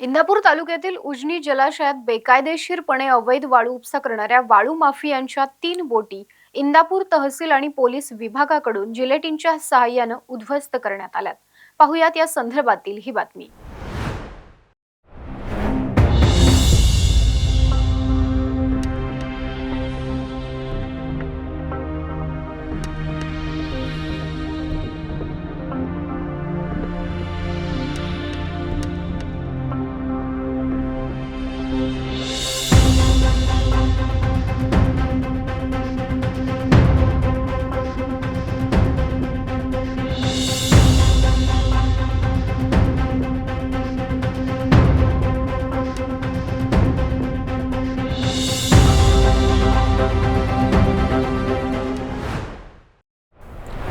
इंदापूर तालुक्यातील उजनी जलाशयात बेकायदेशीरपणे अवैध वाळू उपसा करणाऱ्या वाळू माफियांच्या तीन बोटी इंदापूर तहसील आणि पोलीस विभागाकडून जिलेटिनच्या सहाय्यानं उद्ध्वस्त करण्यात आल्यात. पाहुयात या संदर्भातील ही बातमी.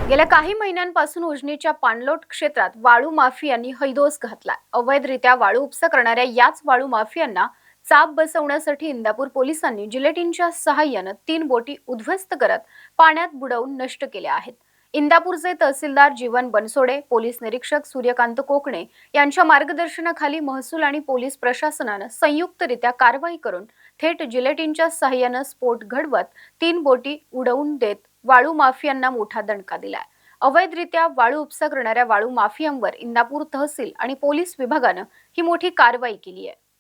गेल्या काही महिन्यांपासून उजनीच्या पाणलोट क्षेत्रात वाळू माफियांनी हैदोस घातला अवैधरित्या वाळू उपसा करणाऱ्या याच वाळू माफियांना चाप बसवण्यासाठी इंदापूर पोलिसांनी जिलेटिनच्या सहाय्यानं तीन बोटी उद्ध्वस्त करत पाण्यात बुडवून नष्ट केल्या आहेत. इंदापूरचे तहसीलदार जीवन बनसोडे पोलीस निरीक्षक सूर्यकांत कोकणे यांच्या मार्गदर्शनाखाली महसूल आणि पोलीस प्रशासनानं संयुक्तरित्या कारवाई करून थेट जिलेटिनच्या सहाय्यानं स्फोट घडवत तीन बोटी उडवून देत वाळू माफियांना मोठा दणका दिलाय. अवैधरित्या वाळू उपसा करणाऱ्या वाळू माफियांवर इंदापूर तहसील आणि पोलीस विभागानं ही मोठी कारवाई केली आहे.